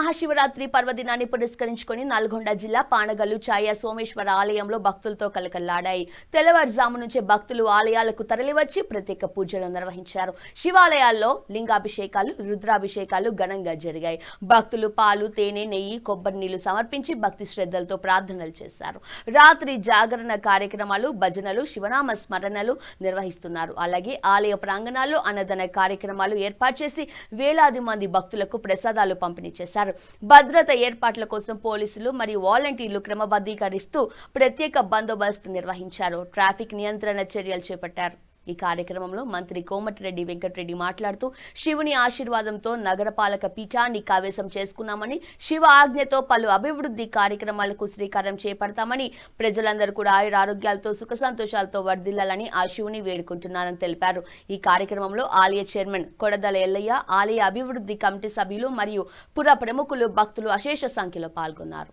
మహాశివరాత్రి పర్వదినాన్ని పురస్కరించుకొని నల్గొండ జిల్లా పానగల్లు ఛాయ సోమేశ్వర ఆలయంలో భక్తులతో కలకల్లాడాయి. తెల్లవారుజాము నుంచే భక్తులు ఆలయాలకు తరలివచ్చి ప్రత్యేక పూజలు నిర్వహించారు. శివాలయాల్లో లింగాభిషేకాలు రుద్రాభిషేకాలు ఘనంగా జరిగాయి. భక్తులు పాలు తేనె నెయ్యి కొబ్బరి నీళ్ళు సమర్పించి భక్తి శ్రద్ధలతో ప్రార్థనలు చేశారు. రాత్రి జాగరణ కార్యక్రమాలు భజనలు శివనామ స్మరణలు నిర్వహిస్తున్నారు. అలాగే ఆలయ ప్రాంగణాల్లో అన్నదాన కార్యక్రమాలు ఏర్పాటు చేసి వేలాది మంది భక్తులకు ప్రసాదాలు పంపిణీ చేశారు. భద్రత ఏర్పాట్ల కోసం పోలీసులు మరియు వాలంటీర్లు క్రమబద్ధీకరిస్తూ ప్రత్యేక బందోబస్తు నిర్వహించారు. ట్రాఫిక్ నియంత్రణ చర్యలు చేపట్టారు. ఈ కార్యక్రమంలో మంత్రి కోమటిరెడ్డి వెంకటరెడ్డి మాట్లాడుతూ శివుని ఆశీర్వాదంతో నగరపాలక పీఠాన్ని కావేశం చేసుకున్నామని శివ ఆజ్ఞతో పలు అభివృద్ధి కార్యక్రమాలకు శ్రీకారం చేపడతామని ప్రజలందరూ కూడా ఆయుర ఆరోగ్యాలతో సుఖ సంతోషాలతో వర్ధిల్లాలని ఆ శివుని వేడుకుంటున్నారని తెలిపారు. ఈ కార్యక్రమంలో ఆలయ చైర్మన్ కొడదల ఎల్లయ్య ఆలయ అభివృద్ధి కమిటీ సభ్యులు మరియు పుర ప్రముఖులు భక్తులు అశేష సంఖ్యలో పాల్గొన్నారు.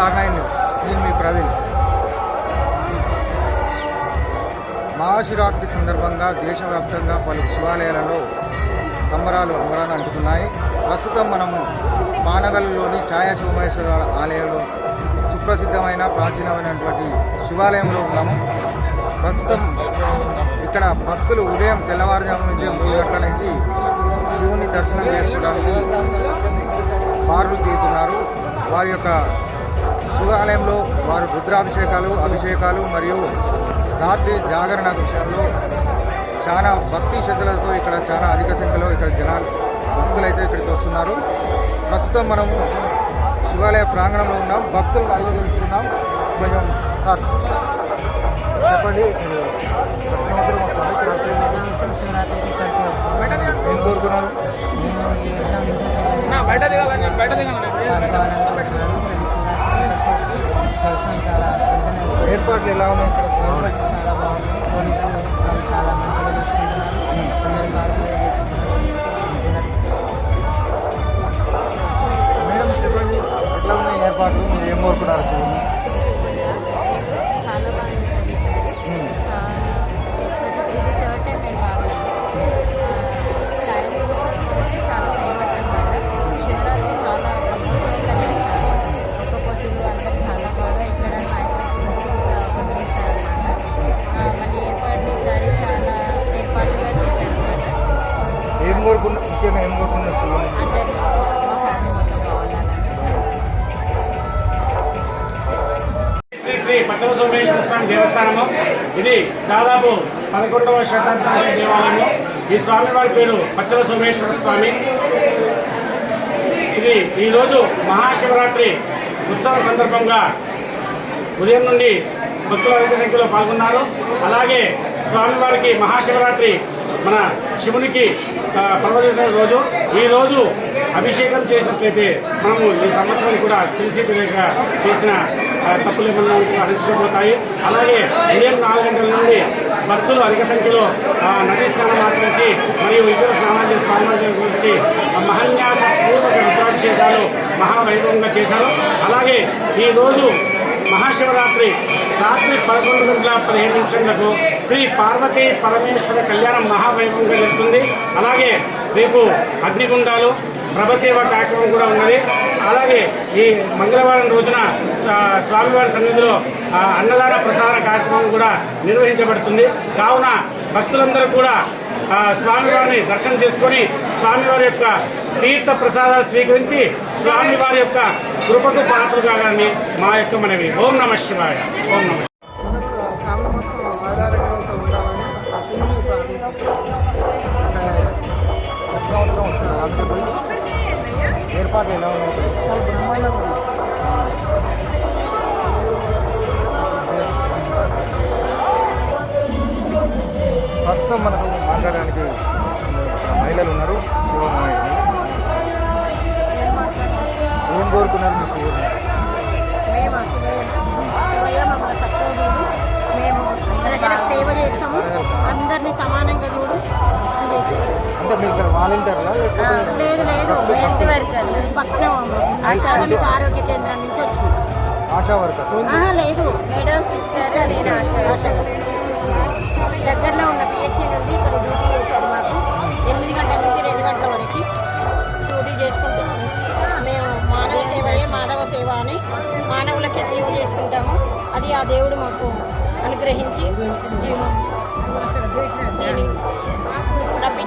Star nine news. నేను మీ ప్రవీణ్. మహాశివరాత్రి సందర్భంగా దేశవ్యాప్తంగా పలు శివాలయాలలో సంబరాలు అంబరాలు అంటున్నాయి ప్రస్తుతం మనము పానగల్లోని ఛాయాశివమహేశ్వర ఆలయంలో సుప్రసిద్ధమైన ప్రాచీనమైనటువంటి శివాలయంలో ఉన్నాము. ప్రస్తుతం ఇక్కడ భక్తులు ఉదయం తెల్లవారుజాము నుంచి మూడు గంటల నుంచి శివుని దర్శనం చేసుకోవడానికి బారులు తీరుతున్నారు. వారి యొక్క శివాలయంలో వారు రుద్రాభిషేకాలు అభిషేకాలు మరియు రాత్రి జాగరణ విషయాల్లో చాలా భక్తి శ్రద్ధలతో ఇక్కడ చాలా అధిక సంఖ్యలో ఇక్కడ జనాలు భక్తులైతే ఇక్కడికి వస్తున్నారు. ప్రస్తుతం మనము శివాలయ ప్రాంగణంలో ఉన్నాం. భక్తులు అడిగి తెలుస్తున్నాం కొంచెం సార్ చెప్పండి. సంవత్సరం ఏం కోరుకున్నారు? దర్శనం చాలా వెంటనే ఏర్పాట్లు ఎలా ఉన్నాయి? ఇక్కడ ఏర్పాట్లు చాలా బాగుంది. పోలీసులు వాళ్ళు చాలా మంచిగా చూసుకుంటున్నారు. అందరు కార్పొరేట్ చేస్తున్నారు మేడం చెప్పండి. ఎట్లా ఉన్నాయి ఏర్పాట్లు? మీరు ఏం కోరుకున్నారు ఏం కోరుకున్నా ముఖ్యంగా ఏం శ్రీ శ్రీ పచ్చల సోమేశ్వర స్వామి దేవస్థానము. ఇది దాదాపు పదకొండవ శతాబ్దం దేవాలయము. ఈ స్వామి వారి పేరు పచ్చల సోమేశ్వర స్వామి. ఇది ఈరోజు మహాశివరాత్రి ఉత్సవం సందర్భంగా ఉదయం నుండి భక్తుల అధిక సంఖ్యలో పాల్గొన్నారు. అలాగే స్వామివారికి మహాశివరాత్రి మన శివునికి ఆ, పర్వదిన రోజు ఈ రోజు అభిషేకం చేసినట్లయితే మనము ఈ సంవత్సరం కూడా తెలిసి చేసిన తప్పులు ఏమన్నా ఉంటే హరించుకోబోతాయి. అలాగే ఉదయం నాలుగు గంటల నుండి భక్తులు అధిక సంఖ్యలో ఆ, నదీ స్నానం ఆచరించి మరియు ఇతర స్నానాలు చేసి స్వామివారి గురించి మహన్యాస పూర్వక రుద్రాభిషేకాలు మహావైభవంగా చేశారు. అలాగే ఈ రోజు మహాశివరాత్రి రాత్రి పదకొండు గంటల పదిహేను నిమిషాలకు శ్రీ పార్వతీ పరమేశ్వర కళ్యాణం మహావైభవంగా జరుగుతుంది. అలాగే రేపు అగ్నిగుండాలు ప్రభసేవ కార్యక్రమం కూడా ఉన్నది. అలాగే ఈ మంగళవారం రోజున స్వామివారి సన్నిధిలో అన్నదాన ప్రసాద కార్యక్రమం కూడా నిర్వహించబడుతుంది. కావున భక్తులందరూ కూడా స్వామివారిని దర్శనం చేసుకొని స్వామివారి యొక్క తీర్థ ప్రసాదాలు స్వీకరించి స్వామివారి యొక్క కృపకు పాత్ర కాగానే మా యొక్క మనవి. ఓం నమ శివాయ. ఓం నమ ఏర్పాట్లు ఎలా ఉన్నాయి చాలా బ్రహ్మాండంగా ఉంది. ప్రస్తుతం మనకు మాట్లాడడానికి మహిళలు ఉన్నారు శివనాయుడు ఏం కోరుకున్నారు మీ శివుడు మేము సేవ చేస్తాము. అందరినీ సమానంగా చూడు. లేదు లేదు. హెల్త్ వర్కర్లు పక్కనే ప్రాథమిక ఆరోగ్య కేంద్రం నుంచి వచ్చింది. ఆశా వర్కర్. ఆహా, లేదు. మేడం సిస్టర్ నేను ఆశా దగ్గరలో ఉన్న పిఎస్సీ నుండి ఇక్కడ డ్యూటీ చేశారు మాకు. ఎనిమిది గంటల నుంచి రెండు గంటల వరకు డ్యూటీ చేసుకుంటాము మేము మానవ సేవయే మాధవ సేవ అని మానవులకే సేవ చేస్తుంటాము. అది ఆ దేవుడు మాకు అనుగ్రహించి మేము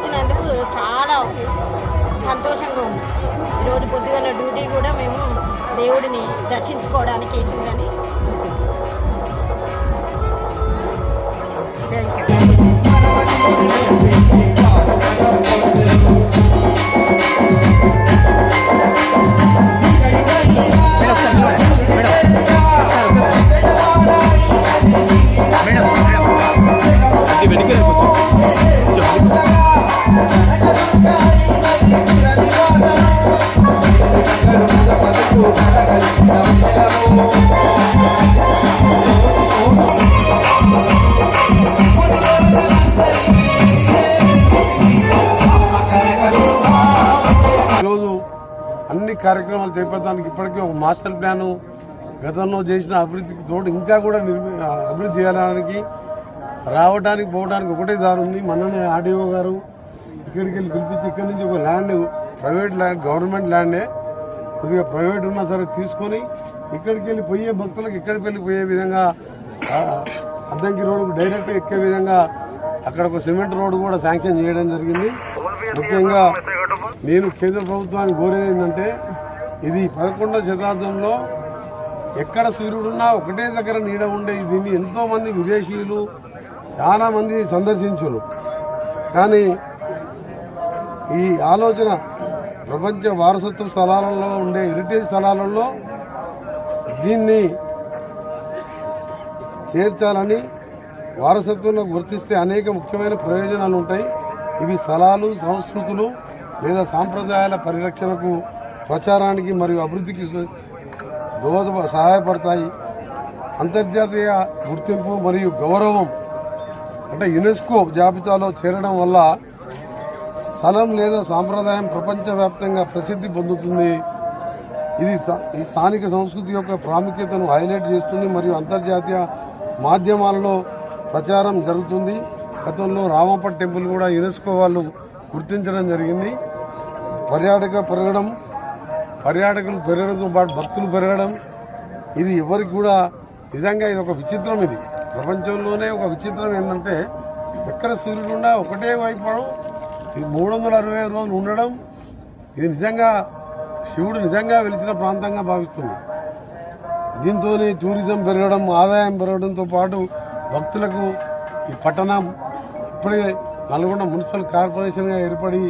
చాలా సంతోషంగా ఉంది. ఈరోజు పొద్దుగల డ్యూటీ కూడా మేము దేవుడిని దర్శించుకోవడానికి వేసిందని. థ్యాంక్ యూ కార్యక్రమాలు చేపట్టడానికి ఇప్పటికే ఒక మాస్టర్ ప్లాను గతంలో చేసిన అభివృద్ధికి తోడు ఇంకా కూడా అభివృద్ధి చేయడానికి రావడానికి పోవడానికి ఒకటే దారి ఉంది. మననే ఆర్డీఓ గారు ఇక్కడికి వెళ్ళి పిలిపించి ఇక్కడి నుంచి ఒక ల్యాండ్ ప్రైవేట్ ల్యాండ్ గవర్నమెంట్ ల్యాండే కొద్దిగా ప్రైవేట్ ఉన్నా సరే తీసుకొని ఇక్కడికి వెళ్ళి పోయే భక్తులకు ఇక్కడికి వెళ్ళి పోయే విధంగా అద్దంకి రోడ్డు డైరెక్ట్ ఎక్కే విధంగా అక్కడ ఒక సిమెంట్ రోడ్డు కూడా శాంక్షన్ చేయడం జరిగింది. ముఖ్యంగా నేను కేంద్ర ప్రభుత్వాన్ని కోరేది ఏంటంటే ఇది పదకొండవ శతాబ్దంలో ఎక్కడ సూర్యుడున్నా ఒకటే దగ్గర నీడ ఉండే దీన్ని ఎంతోమంది విదేశీయులు చాలామంది సందర్శించరు. కానీ ఈ ఆలోచన ప్రపంచ వారసత్వ స్థలాలలో ఉండే హెరిటేజ్ స్థలాలలో దీన్ని చేర్చాలని వారసత్వంలో గుర్తిస్తే అనేక ముఖ్యమైన ప్రయోజనాలు ఉంటాయి ఇవి స్థలాలు సంస్కృతులు లేదా సాంప్రదాయాల పరిరక్షణకు ప్రచారానికి మరియు అభివృద్ధికి దోహద సహాయపడతాయి. అంతర్జాతీయ గుర్తింపు మరియు గౌరవం అంటే యునెస్కో జాబితాలో చేరడం వల్ల స్థలం లేదా సాంప్రదాయం ప్రపంచవ్యాప్తంగా ప్రసిద్ధి పొందుతుంది. ఇది స్థా- ఈ స్థానిక సంస్కృతి యొక్క ప్రాముఖ్యతను హైలైట్ చేస్తుంది మరియు అంతర్జాతీయ మాధ్యమాలలో ప్రచారం జరుగుతుంది. గతంలో రామప్ప టెంపుల్ కూడా యునెస్కో వాళ్ళు గుర్తించడం జరిగింది. పర్యాటక పెరగడం పర్యాటకులు పెరగడంతో పాటు భక్తులు పెరగడం ఇది ఎవరికి కూడా నిజంగా ఇది ఒక విచిత్రం ఇది. ప్రపంచంలోనే ఒక విచిత్రం ఏంటంటే ఎక్కడ సూర్యుడున్నా ఒకటే వైపు ఇది మూడు వందల అరవై రోజులు ఉండడం ఇది నిజంగా శివుడు నిజంగా వెలిచిన ప్రాంతంగా భావిస్తుంది దీంతో టూరిజం పెరగడం ఆదాయం పెరగడంతో పాటు భక్తులకు ఈ పట్టణం ఇప్పుడే నల్గొండ మున్సిపల్ కార్పొరేషన్గా ఏర్పడి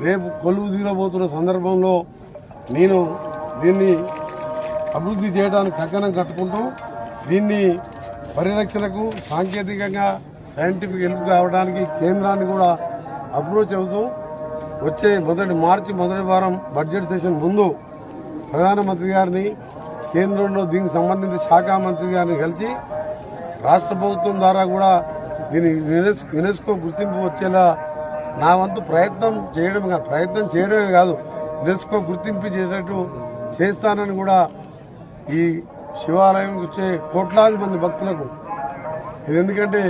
రేపు కొలువు తీరబోతున్న సందర్భంలో నేను దీన్ని అభివృద్ధి చేయడానికి కక్కనం కట్టుకుంటూ దీన్ని పరిరక్షణకు సాంకేతికంగా సైంటిఫిక్ హెల్ప్ కావడానికి కేంద్రాన్ని కూడా అప్రోచ్ అవుతూ వచ్చే మొదటి మార్చి మొదటి వారం బడ్జెట్ సెషన్ ముందు ప్రధానమంత్రి గారిని కేంద్రంలో దీనికి సంబంధించి శాఖ మంత్రి గారిని కలిసి రాష్ట్ర ప్రభుత్వం ద్వారా కూడా దీని యునెస్కో గుర్తింపు వచ్చేలా నా వంతు ప్రయత్నం చేయడం కాదు ప్రయత్నం చేయడమే కాదు యునెస్కో గుర్తింపు చేసేట్టు చేస్తానని కూడా ఈ శివాలయం వచ్చే కోట్లాది మంది భక్తులకు ఇది ఎందుకంటే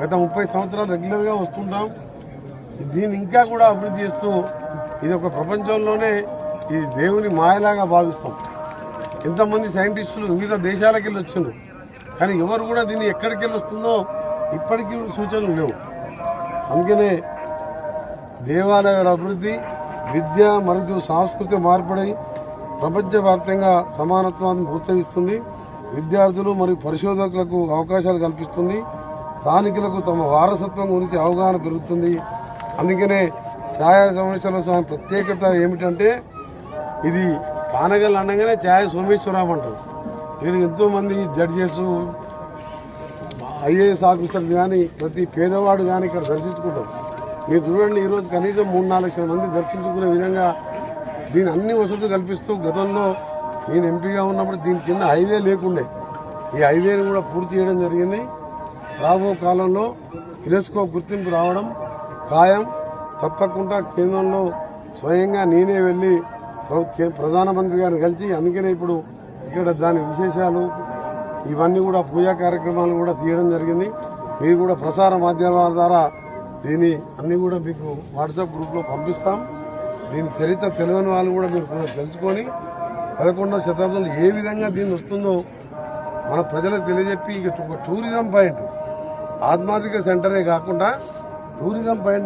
గత ముప్పై సంవత్సరాలు రెగ్యులర్గా వస్తుంటాం. దీన్ని ఇంకా కూడా అభివృద్ధి చేస్తూ ఇది ఒక ప్రపంచంలోనే ఇది దేవుని మాయలాగా భావిస్తాం. ఎంతమంది సైంటిస్టులు వివిధ దేశాలకు వెళ్ళి వచ్చిండ్రు కానీ ఎవరు కూడా దీన్ని ఎక్కడికి వెళ్ళి వస్తుందో ఇప్పటికీ సూచనలు లేవు. అందుకనే దేవాలయాల అభివృద్ధి విద్య మరియు సాంస్కృతిక మార్పిడి ప్రపంచవ్యాప్తంగా సమానత్వాన్ని ప్రోత్సహిస్తుంది. విద్యార్థులు మరియు పరిశోధకులకు అవకాశాలు కల్పిస్తుంది. స్థానికులకు తమ వారసత్వం గురించి అవగాహన పెరుగుతుంది. అందుకనే ఛాయా సోమేశ్వర స్వామి ప్రత్యేకత ఏమిటంటే ఇది పానగల్ అనగానే ఛాయా సోమేశ్వరం అంటారు. ఇక్కడ ఎంతోమంది జడ్జెస్ ఐఏఎస్ ఆఫీసర్లు కానీ ప్రతి పేదవాడు కానీ ఇక్కడ దర్శించుకుంటారు. మీరు చూడండి ఈరోజు కనీసం మూడు నాలుగు లక్షల మంది దర్శించుకునే విధంగా దీని అన్ని వసతులు కల్పిస్తూ గతంలో నేను ఎంపీగా ఉన్నప్పుడు దీని కింద హైవే లేకుండే. ఈ హైవేని కూడా పూర్తి చేయడం జరిగింది. రాబో కాలంలో యునెస్కో గుర్తింపు రావడం ఖాయం. తప్పకుండా కేంద్రంలో స్వయంగా నేనే వెళ్ళి ప్ర- కే- ప్రధానమంత్రి గారిని కలిసి అందుకనే ఇప్పుడు ఇక్కడ దాని విశేషాలు ఇవన్నీ కూడా పూజా కార్యక్రమాలు కూడా తీయడం జరిగింది. మీరు కూడా ప్రసార మాధ్యమాల ద్వారా దీని అన్ని కూడా మీకు వాట్సాప్ గ్రూప్లో పంపిస్తాం. దీని చరిత్ర తెలియని వాళ్ళు కూడా మీరు తెలుసుకొని పదకొండవ శతాబ్దంలో ఏ విధంగా దీన్ని వస్తుందో మన ప్రజలకు తెలియజెప్పి ఇక ఒక టూరిజం పాయింట్. ఆధ్యాత్మిక సెంటరే కాకుండా టూరిజం పాయింట్